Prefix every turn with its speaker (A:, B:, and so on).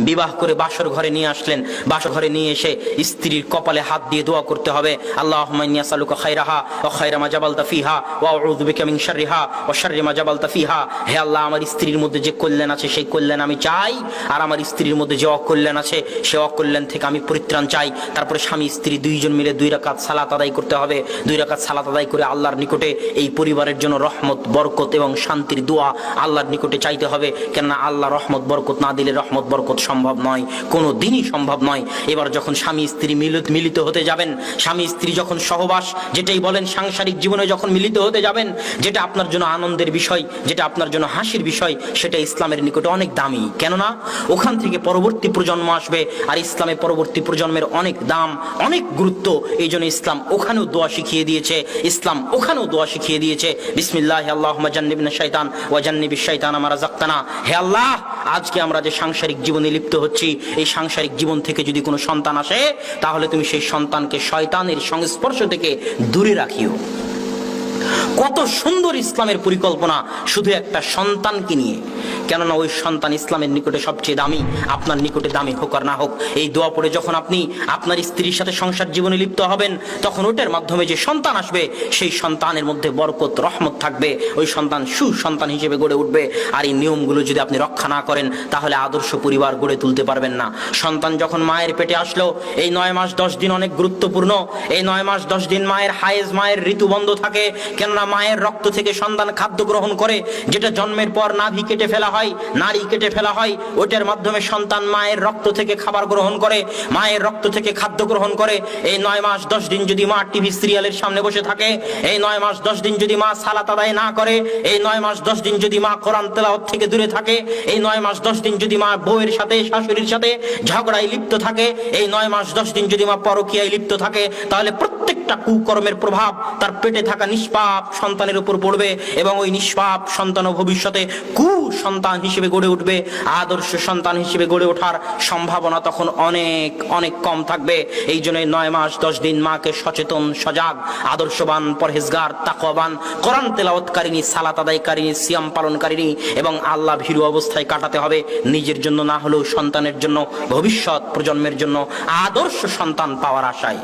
A: বিবাহ করে বাসর ঘরে নিয়ে আসলেন। বাসর ঘরে নিয়ে এসে স্ত্রীর কপালে হাত দিয়ে দোয়া করতে হবে। আল্লাহ হে আল্লাহ, আমার স্ত্রীর মধ্যে যে কল্যাণ আছে, সেই কল্যাণ আমি চাই। আর আমার স্ত্রীর মধ্যে যে অকল্যাণ আছে, সে অকল্যাণ থেকে আমি পরিত্রাণ চাই। তারপরে স্বামী, স্ত্রী দুইজন মিলে দুই রাকাত সালাত আদায় করতে হবে। দুই রাকাত সালাত আদায় করে আল্লাহর নিকটে এই পরিবারের জন্য রহমত, বরকত এবং শান্তির দোয়া আল্লাহর নিকটে চাইতে হবে। কেননা আল্লাহ রহমত, বরকত না দিলে রহমত, বরকত সম্ভব নয়, কোনো দিনই সম্ভব নয়। এবার যখন স্বামী স্ত্রী মিলিত হতে যাবেন, স্বামী স্ত্রী যখন সহবাস, যেটাই বলেন সাংসারিক জীবনে যখন মিলিত হতে যাবেন, যেটা আপনার জন্য আনন্দের বিষয়, যেটা আপনার জন্য হাসির বিষয়, সেটা ইসলামের নিকটে অনেক দামি। কেননা, ওখান থেকে পরবর্তী প্রজন্ম আসবে, আর ইসলামের পরবর্তী প্রজন্মের অনেক দাম, অনেক গুরুত্ব, এই জন্য ইসলাম ওখানেও দোয়া শিখিয়ে দিয়েছে। ইসলাম ওখানেও দোয়া শিখিয়ে দিয়েছে। বিসমিল্লাহ আল্লাহ জান্নিবিন শৈতান ও জান্নিবি শৈতান আমার জাক্তানা হে আল্লাহ, আজকে আমরা যে সাংসারিক জীবনে লিপ্ত হচ্ছি, এই সাংসারিক জীবন থেকে যদি কোনো সন্তান আসে, তাহলে তুমি সেই সন্তানকে শয়তানের সংস্পর্শ থেকে দূরে রাখিও। কত সুন্দর ইসলামের পরিকল্পনা, শুধু একটা সন্তানকে নিয়ে। কেননা ওই সন্তান ইসলামের নিকটে সবচেয়ে দামি, আপনার নিকটে দামি হোক আর না হোক, এই দোয়া পড়ে যখন আপনি আপনার স্ত্রীর সাথে সংসার জীবনে লিপ্ত হবেন, তখন ওটার মাধ্যমে যে সন্তান আসবে, সেই সন্তানের মধ্যে বরকত, রহমত থাকবে, ওই সন্তান সুসন্তান হিসেবে গড়ে উঠবে। আর এই নিয়মগুলো যদি আপনি রক্ষা না করেন, তাহলে আদর্শ পরিবার গড়ে তুলতে পারবেন না। সন্তান যখন মায়ের পেটে আসলো, এই নয় মাস দশ দিন অনেক গুরুত্বপূর্ণ, এই নয় মাস দশ দিন মায়ের হায়েজ, মায়ের ঋতু বন্ধ থাকে কেননা মায়ের রক্ত থেকে সন্তান খাদ্য গ্রহণ করে, যেটা জন্মের পর নাভি কেটে ফেলা হয়, নারী কেটে ফেলা হয় ওটার মাধ্যমে সন্তান মায়ের রক্ত থেকে খাবার গ্রহণ করে, মায়ের রক্ত থেকে খাদ্য গ্রহণ করে। এই নয় মাস দশ দিন যদি মা টিভি সিরিয়ালের সামনে বসে থাকে, এই নয় মাস দশ দিন যদি মা সালাত আদায় না করে, এই নয় মাস দশ দিন যদি মা কোরআন তেলাওয়াত থেকে দূরে থাকে, এই নয় মাস দশ দিন যদি মা বউয়ের সাথে, শাশুড়ির সাথে ঝগড়ায় লিপ্ত থাকে, এই নয় মাস দশ দিন যদি মা পরকীয়ায় লিপ্ত থাকে, তাহলে প্রত্যেকটা কুকর্মের প্রভাব তার পেটে থাকা নিষ্পাপ সন্তানের উপর পড়বে এবং ওই নিষ্পাপ সন্তান ভবিষ্যতে কু সন্তান হিসেবে গড়ে উঠবে। আদর্শ সন্তান হিসেবে গড়ে ওঠার সম্ভাবনা তখন অনেক অনেক কম থাকবে। এই জন্য নয় মাস, দশ দিন মাকে সচেতন, সজাগ, আদর্শবান, পরহেজগার তাকবান কোরআন তেলাওয়াতকারিনী সালাত আদায়কারিনী সিয়াম পালনকারিনী এবং আল্লাহ ভীরু অবস্থায় কাটাতে হবে। নিজের জন্য না হলেও সন্তানের জন্য, ভবিষ্যৎ প্রজন্মের জন্য আদর্শ সন্তান পাওয়ার আশায়।